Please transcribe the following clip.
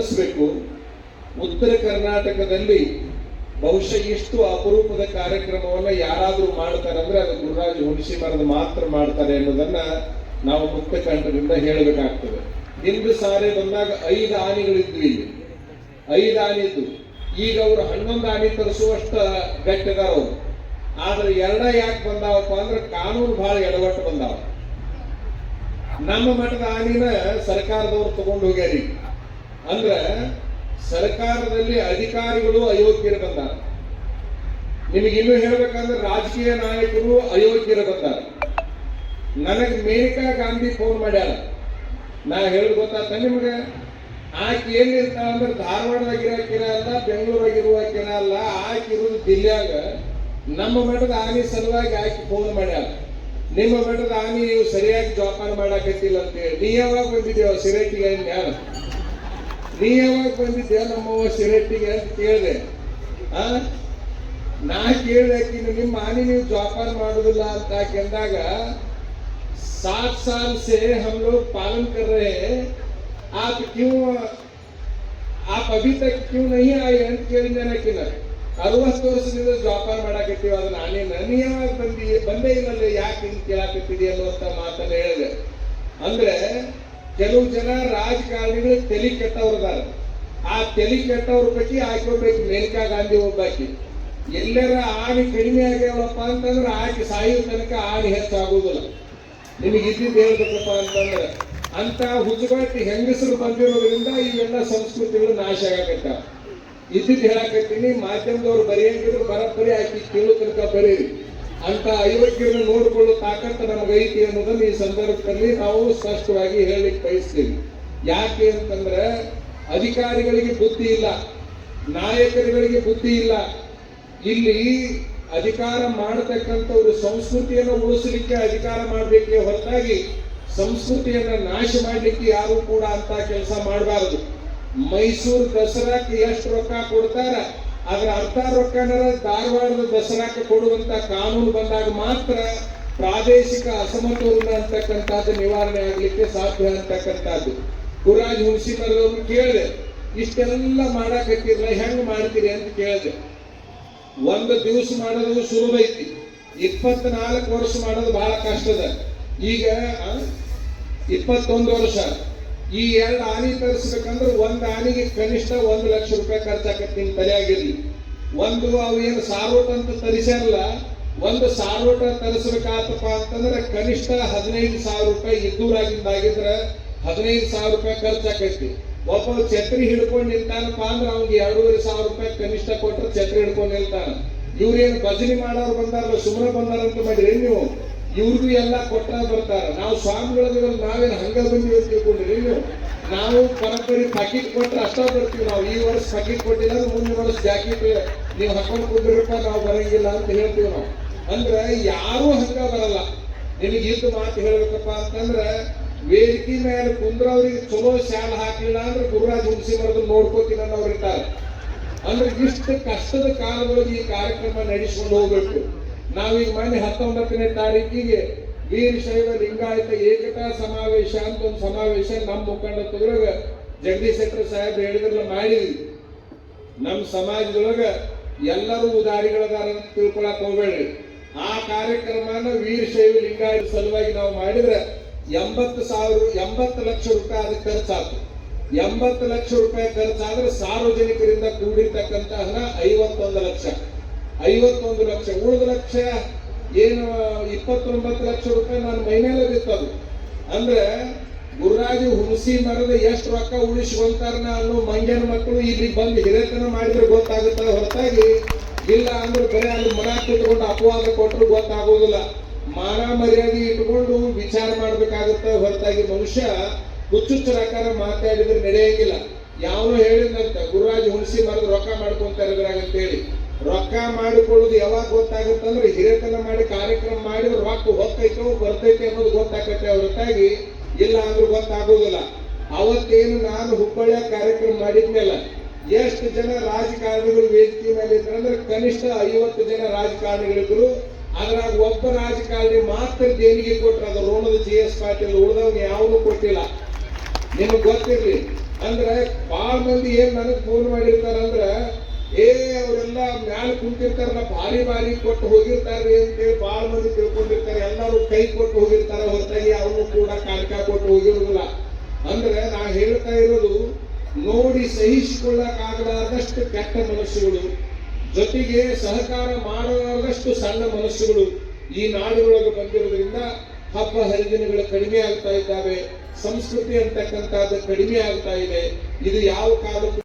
ಗಮನಿಸಬೇಕು ಉತ್ತರ ಕರ್ನಾಟಕದಲ್ಲಿ ಬಹುಶಃ ಇಷ್ಟು ಅಪರೂಪದ ಕಾರ್ಯಕ್ರಮವನ್ನ ಯಾರಾದ್ರೂ ಮಾಡ್ತಾರಂದ್ರೆ ಅದು ಗುರುರಾಜ್ ಹುಣಸಿ ಮರದ ಮಾತ್ರ ಮಾಡ್ತಾರೆ ಅನ್ನೋದನ್ನ ನಾವು ಮುಕ್ತ ಕಂಠದಿಂದ ಹೇಳಬೇಕಾಗ್ತದೆ. ಹಿಂದೆ ಸಾರಿ ಬಂದಾಗ ಐದು ಆನೆಗಳಿದ್ವು ಇಲ್ಲಿ. ಐದು ಆನೆ ಇದ್ದು. ಈಗ ಅವರು ಹನ್ನೊಂದು ಆನೆ ತರಿಸುವಷ್ಟ ಗಟ್ಟಿದಾರ ಅವರು. ಆದ್ರೆ ಎರಡ ಯಾಕೆ ಬಂದಾವಪ್ಪ ಅಂದ್ರೆ ಕಾನೂನು ಬಹಳ ಎಡವಟ್ಟು ಬಂದಾವ. ನಮ್ಮ ಮಠದ ಆನೆನ ಸರ್ಕಾರದವ್ರು ತಗೊಂಡು ಹೋಗ್ಯಾರಿ. ಅಂದ್ರ ಸರ್ಕಾರದಲ್ಲಿ ಅಧಿಕಾರಿಗಳು ಅಯೋಗ್ಯರು ಬಂದಾರ. ಇನ್ನು ಹೇಳ್ಬೇಕಂದ್ರೆ ರಾಜಕೀಯ ನಾಯಕರು ಅಯೋಗ್ಯರು ಬಂದಾರ. ನನಗೆ ಮೇನಕಾ ಗಾಂಧಿ ಫೋನ್ ಮಾಡ್ಯಾರ ನಾ ಹೇಳುದು ಗೊತ್ತಾತ ನಿಮ್ಗೆ? ಆಕೆ ಏನಿರ್ತಾಳ ಅಂದ್ರೆ ಧಾರವಾಡದಾಗಿರೋಕಿನ ಅಲ್ಲ ಬೆಂಗಳೂರಾಗ ಇರುವಾಕಿನ ಅಲ್ಲ, ಆಕೆ ಇರೋದು ದಿಲ್ಲಿಯಾಗ. ನಮ್ಮ ಮಠದ ಆನೆ ಸಲುವಾಗಿ ಆಕೆ ಫೋನ್ ಮಾಡ್ಯಾರ ನಿಮ್ಮ ಮಠದ ಆನೆ ನೀವು ಸರಿಯಾಗಿ ಜೋಪಾನ ಮಾಡಾಕತ್ತಿಲ್ಲ ಅಂತೇಳಿ ನೀ ಯಾವಾಗ ಬಂದಿದ್ದೀವ ಸಿರೇಟಿಗೆ ಯಾರು ನೀ ಯಾವಾಗ ಬಂದಿದ್ದೆ ನಮ್ಮವ್ವ ಸಿರೇಟಿಗೆ ಅಂತ ಕೇಳಿದೆ ಆ ನಾ ಕೇಳಿದಾಕಿನ ನಿಮ್ಮ ಆನಿ ನೀವು ಜೋಪಾನ ಮಾಡುದಿಲ್ಲ ಅಂತ ಕೆಂದಾಗ सात साल से हम लोग पालन कर रहे हैं आप क्यों आप अभी तक क्यों नहीं आए ಅಂತ ಕೇಳಿದ್ದಾನೆ ಆಕಿನ ಅರವತ್ತು ವರ್ಷದಿಂದ ಜೋಪಾನ ಮಾಡಾಕತ್ತೀವಿ ಅದನ್ನ ನಾನೇ ನೀ ಯಾವಾಗ ಬಂದಿ ಬಂದೇ ಇಲ್ಲಲ್ಲ ಯಾಕೆ ಹಿಂಗ್ ಕೇಳಾಕತ್ತಿದಿ ಅನ್ನುವಂತ ಮಾತನ್ನ ಹೇಳಿದೆ ಅಂದ್ರೆ ಕೆಲವು ಜನ ರಾಜಕಾರಣಿಗಳು ತಲೆ ಕೆಟ್ಟವ್ರದಾರ ಆ ತಲೆ ಕೆಟ್ಟವ್ರ ಆಕೆ ಒಬ್ಬಾಕಿ ಮೇನಕಾ ಗಾಂಧಿ ಒಬ್ಬಾಕಿ. ಎಲ್ಲರ ಆಣಿ ಕಡಿಮೆ ಆಗ್ಯಾವಪ್ಪ ಅಂತಂದ್ರೆ ಆಕೆ ಸಾಯುವ ತನಕ ಆಣಿ ಹೆಚ್ಚಾಗುವುದಿಲ್ಲ. ನಿಮಗೆ ಇದ್ದಿದ್ದು ಹೇಳ್ಬೇಕಪ್ಪ ಅಂತಂದ್ರೆ ಅಂತ ಹುಚ್ಚುಗಾಟಿ ಹೆಂಗಸರು ಬಂದಿರೋದ್ರಿಂದ ಇವೆಲ್ಲ ಸಂಸ್ಕೃತಿಗಳು ನಾಶ ಆಗತ್ತ. ಇದ್ದಿದ್ದು ಹೇಳಕತ್ತೀನಿ, ಮಾಧ್ಯಮದವ್ರು ಬರೆಯಂಗಿದ್ರು ಬರಬ್ಬರಿ ಹಾಕಿ ಕೇಳೋ ತನಕ ಬರೀರಿ. ಅಂತ ಅಯೋಗ್ಯರನ್ನು ನೋಡಿಕೊಳ್ಳೋ ತಾಕತ್ತು ನಮಗೈತಿ ಅನ್ನೋದನ್ನ ಈ ಸಂದರ್ಭದಲ್ಲಿ ನಾವು ಸ್ಪಷ್ಟವಾಗಿ ಹೇಳಲಿಕ್ಕೆ ಬಯಸ್ತೀವಿ ಯಾಕೆ ಅಂತಂದ್ರೆ ಅಧಿಕಾರಿಗಳಿಗೆ ಬುದ್ಧಿ ಇಲ್ಲ, ನಾಯಕರುಗಳಿಗೆ ಬುದ್ಧಿ ಇಲ್ಲ. ಇಲ್ಲಿ ಅಧಿಕಾರ ಮಾಡತಕ್ಕಂಥವ್ರು ಸಂಸ್ಕೃತಿಯನ್ನು ಉಳಿಸಲಿಕ್ಕೆ ಅಧಿಕಾರ ಮಾಡಲಿಕ್ಕೆ ಹೊರತಾಗಿ ಸಂಸ್ಕೃತಿಯನ್ನ ನಾಶ ಮಾಡಲಿಕ್ಕೆ ಯಾರು ಕೂಡ ಅಂತ ಕೆಲಸ ಮಾಡಬಾರದು. ಮೈಸೂರು ದಸರಾಕ್ಕೆ ಎಷ್ಟು ರೊಕ್ಕ ಕೊಡ್ತಾರ? ಅದರ ಅರ್ಥ ರೊಕ್ಕನ ಧಾರವಾಡದ ದಸರಾಕ್ಕೆ ಕೊಡುವಂತ ಕಾನೂನು ಬಂದಾಗ ಮಾತ್ರ ಪ್ರಾದೇಶಿಕ ಅಸಮತೋಲನ ಅಂತಕ್ಕಂಥದ್ದು ನಿವಾರಣೆ ಆಗಲಿಕ್ಕೆ ಸಾಧ್ಯ ಅಂತಕ್ಕಂಥದ್ದು. ಗುರಾಜ್ ಹುಣಸಿ ಮರದವ್ರು ಕೇಳಿದೆ, ಇಷ್ಟೆಲ್ಲ ಮಾಡಾಕತ್ತಿರಲ್ಲ ಹೆಂಗ್ ಮಾಡ್ತೀರಿ? ಅಂತ ಕೇಳಿದೆ. ಒಂದು ದಿವಸ ಮಾಡೋದು ಸುಲಭ ಐತಿ. ಇಪ್ಪತ್ನಾಲ್ಕು ವರ್ಷ ಮಾಡೋದು ಬಹಳ ಕಷ್ಟದ. ಈಗ ಇಪ್ಪತ್ತೊಂದು ವರ್ಷ. ಈ ಎರಡು ಆನೆ ತರಿಸ್ಬೇಕಂದ್ರೆ ಒಂದು ಆನೆಗೆ ಕನಿಷ್ಠ ಒಂದು ಲಕ್ಷ ರೂಪಾಯಿ ಖರ್ಚಾಕತ್ತೆ ನಿಮ್ ತಲೆಯಾಗಿರ್ಲಿ. ಒಂದು ಅವು ಏನು ಸಾರೋಟ ಅಂತ ತರಿಸಲ್ಲ ಒಂದು ಸಾರೋಟ ತರಿಸ್ಬೇಕಾತಪ್ಪ ಅಂತಂದ್ರೆ ಕನಿಷ್ಠ ಹದಿನೈದು ಸಾವಿರ ರೂಪಾಯಿ ಇದ್ದೂರಾಗಿದ್ದಾಗಿದ್ರೆ ಹದಿನೈದು ಸಾವಿರ ರೂಪಾಯಿ ಖರ್ಚಾಕೈತಿ ಒಬ್ಬ ಛತ್ರಿ ಹಿಡ್ಕೊಂಡು ನಿಲ್ತಾನಪ್ಪ ಅಂದ್ರೆ ಅವ್ನಿಗೆ ಎರಡೂವರೆ ಸಾವಿರ ರೂಪಾಯಿ ಕನಿಷ್ಠ ಕೊಟ್ಟರೆ ಛತ್ರಿ ಹಿಡ್ಕೊಂಡು ನಿಲ್ತಾನ. ಇವ್ರೇನು ಭಜನೆ ಮಾಡೋರು ಬಂದಾರಲ್ಲ ಸುಮ್ಮನೆ ಬಂದಾರಂತ ಮಾಡಿರಿ ನೀವು? ಇವ್ರಿಗೂ ಎಲ್ಲ ಕೊಟ್ಟ ಬರ್ತಾರ. ನಾವು ಸ್ವಾಮಿಗಳ ನಾವೇನು ಹಂಗ ಬಂದಿವಿ ಅಂತ ತಿಳ್ಕೊಂಡ್ರಿ ನೀವು ಪರಂಪರೆ ಪಾಕಿಟ್ ಕೊಟ್ಟರೆ ಅಷ್ಟ ಬರ್ತೀವಿ ನಾವು. ಈ ವರ್ಷ ಪಾಕಿಟ್ ಕೊಟ್ಟಿಲ್ಲ, ಮುಂದಿನ ವರ್ಷ ಜಾಕೆಟ್ ನೀವು ಹಾಕೊಂಡು ಕುಂದ್ರಪ್ಪ, ನಾವು ಬರಂಗಿಲ್ಲ ಅಂತ ಹೇಳ್ತೀವಿ ನಾವು. ಅಂದ್ರೆ ಯಾರೂ ಹಂಗ ಬರಲ್ಲ. ನಿಮಗೆ ಇದ್ದು ಮಾತು ಹೇಳ್ಬೇಕಪ್ಪ ಅಂತಂದ್ರೆ ವೇದಿಕೆ ಮೇಲೆ ಕುಂದ್ರವ್ರಿಗೆ ಚಲೋ ಶಾಲ ಹಾಕಿಲ್ಲ ಅಂದ್ರೆ ಗುರುರಾಜ್ ಹುಣಸಿ ಬರೋದು ನೋಡ್ಕೋತೀನಿ ಅನ್ನೋರು ಇರ್ತಾರೆ. ಅಂದ್ರೆ ಇಷ್ಟು ಕಷ್ಟದ ಕಾಲದೊಳಗೆ ಈ ಕಾರ್ಯಕ್ರಮ ನಡೆಸ್ಕೊಂಡು ಹೋಗ್ಬೇಕು. ನಾವೀಗ ಮೊನ್ನೆ ಹತ್ತೊಂಬತ್ತನೇ ತಾರೀಕಿಗೆ ವೀರಶೈವ ಲಿಂಗಾಯತ ಏಕತಾ ಸಮಾವೇಶ ಅಂತ ಒಂದು ಸಮಾವೇಶ ನಮ್ಮ ಮುಖಂಡತ್ವದೊಳಗ ಜಗದೀಶ್ ಶೆಟ್ಟರ್ ಸಾಹೇಬ್ ಹೇಳಿದ್ರಲ್ಲ ಮಾಡಿದ್ವಿ. ನಮ್ಮ ಸಮಾಜದೊಳಗ ಎಲ್ಲರೂ ಉದಾರಿಗಳದಾರ ಅಂತ ತಿಳ್ಕೊಳಕ್ ಹೋಗ್ಬೇಡ್ರಿ. ಆ ಕಾರ್ಯಕ್ರಮನ ವೀರಶೈವ ಲಿಂಗಾಯತ ಸಲುವಾಗಿ ನಾವು ಮಾಡಿದ್ರೆ ಎಂಬತ್ತು ಸಾವಿರ, ಎಂಬತ್ತು ಲಕ್ಷ ರೂಪಾಯಿ ಅದಕ್ಕೆ ಖರ್ಚಾಯ್ತು ಎಂಬತ್ತು ಲಕ್ಷ ರೂಪಾಯಿ ಖರ್ಚಾದ್ರೆ ಸಾರ್ವಜನಿಕರಿಂದ ಕೂಡಿರ್ತಕ್ಕಂತಹ ಐವತ್ತೊಂದು ಲಕ್ಷ. ಐವತ್ತೊಂದು ಲಕ್ಷ, ಉಳಿದ ಲಕ್ಷ ಏನು, ಇಪ್ಪತ್ತೊಂಬತ್ತು ಲಕ್ಷ ರೂಪಾಯಿ ನಾನು ಮೈಮೇಲೆ ಬಿತ್ತದು. ಅಂದ್ರೆ ಗುರುರಾಜು ಹುಣಸಿ ಮರದ ಎಷ್ಟು ರೊಕ್ಕ ಉಳಿಸ್ಕೊಂತಾರನ ಅನ್ನೋ ಮಂಜನ ಮಕ್ಕಳು ಇಲ್ಲಿ ಬಂದು ಹಿರೇತನ ಮಾಡಿದ್ರೆ ಗೊತ್ತಾಗುತ್ತ? ಹೊರತಾಗಿ ಇಲ್ಲ ಅಂದ್ರೆ ಬರೀ ಅಲ್ಲಿ ಮನ ಕೂತ್ಕೊಂಡು ಅಪವಾದ ಕೊಟ್ಟರು ಗೊತ್ತಾಗೋದಿಲ್ಲ. ಮಾನ ಮರ್ಯಾದೆ ಇಟ್ಕೊಂಡು ವಿಚಾರ ಮಾಡ್ಬೇಕಾಗುತ್ತೆ. ಹೊರತಾಗಿ ಮನುಷ್ಯ ಹುಚ್ಚುಚ್ಚರಾಕಾರ ಮಾತಾಡಿದ್ರೆ ನಡೆಯಂಗಿಲ್ಲ. ಯಾವನು ಹೇಳಿದಂತ ಗುರುರಾಜ್ ಹುಣಸಿ ಮರದ ರೊಕ್ಕ ಇದ್ರಾಗ ಅಂತೇಳಿ ರೊಕ್ಕ ಮಾಡಿಕೊಳ್ಳೋದು ಯಾವಾಗ ಗೊತ್ತಾಗುತ್ತಂದ್ರೆ ಹಿರೇತನ ಮಾಡಿ ಕಾರ್ಯಕ್ರಮ ಮಾಡಿದ್ರೆ ರೊಕ್ಕ ಹೋಗ್ತೈತೋ ಬರ್ತೈತೆ ಅನ್ನೋದು ಗೊತ್ತಾಗತ್ತೆ. ಹೊರತಾಗಿ ಇಲ್ಲ ಅಂದ್ರೆ ಗೊತ್ತಾಗೋದಿಲ್ಲ. ಅವತ್ತೇನು ನಾನು ಹುಬ್ಬಳ್ಳಿಯ ಕಾರ್ಯಕ್ರಮ ಮಾಡಿದ್ಮೇಲೆ ಎಷ್ಟು ಜನ ರಾಜಕಾರಣಿಗಳು ವೇದಿಕೆ ಮೇಲೆ ಇದ್ರು ಅಂದ್ರೆ ಕನಿಷ್ಠ ಐವತ್ತು ಜನ ರಾಜಕಾರಣಿಗಳಿದ್ರು. ಅದ್ರಾಗ ಒಬ್ಬ ರಾಜಕಾರಣಿ ಮಾತ್ರ ದೇಣಿಗೆ ಕೊಟ್ರು. ಅದು ರೋಣದ ಜಿ ಎಸ್ ಪಾಟೀಲ್ ಉಳಿದವ್ನು ಯಾವನು ಕೊಟ್ಟಿಲ್ಲ. ನಿಮಗೆ ಗೊತ್ತಿರ್ಲಿ. ಅಂದ್ರೆ ಭಾಳ ಮಂದಿ ಏನ್ ನನಗೆ ಫೋನ್ ಮಾಡಿರ್ತಾರ ಅಂದ್ರ ಏ, ಅವರೆಲ್ಲ ಮ್ಯಾಲ ಕುಂತಿರ್ತಾರಲ್ಲ ಬಾರಿ ಬಾರಿ ಕೊಟ್ಟು ಹೋಗಿರ್ತಾರ್ರಿ ಅಂತೇಳಿ ಬಾಳ ಮಂದಿ ತಿಳ್ಕೊಂಡಿರ್ತಾರೆ. ಎಲ್ಲರೂ ಕೈ ಕೊಟ್ಟು ಹೋಗಿರ್ತಾರ ಹೊರತಾಗಿ ಅವನು ಕೂಡ ಕಾಣಿಕ ಕೊಟ್ಟು ಹೋಗಿರೋದಿಲ್ಲ. ಅಂದ್ರೆ ನಾ ಹೇಳ್ತಾ ಇರೋದು, ನೋಡಿ ಸಹಿಸಿಕೊಳ್ಳಕ್ಕಾಗಲಾರದಷ್ಟು ಕೆಟ್ಟ ಮನಸ್ಸುಗಳು, ಜೊತೆಗೆ ಸಹಕಾರ ಮಾಡಲಾರದಷ್ಟು ಸಣ್ಣ ಮನಸ್ಸುಗಳು ಈ ನಾಡುಗಳೊಳಗೆ ಬಂದಿರೋದ್ರಿಂದ ಹಬ್ಬ ಹರಿದಿನಗಳು ಕಡಿಮೆ ಆಗ್ತಾ ಇದ್ದಾವೆ. ಸಂಸ್ಕೃತಿ ಅಂತಕ್ಕಂಥದ್ದು ಕಡಿಮೆ ಆಗ್ತಾ ಇದೆ. ಇದು ಯಾವ ಕಾಲಕ್ಕೂ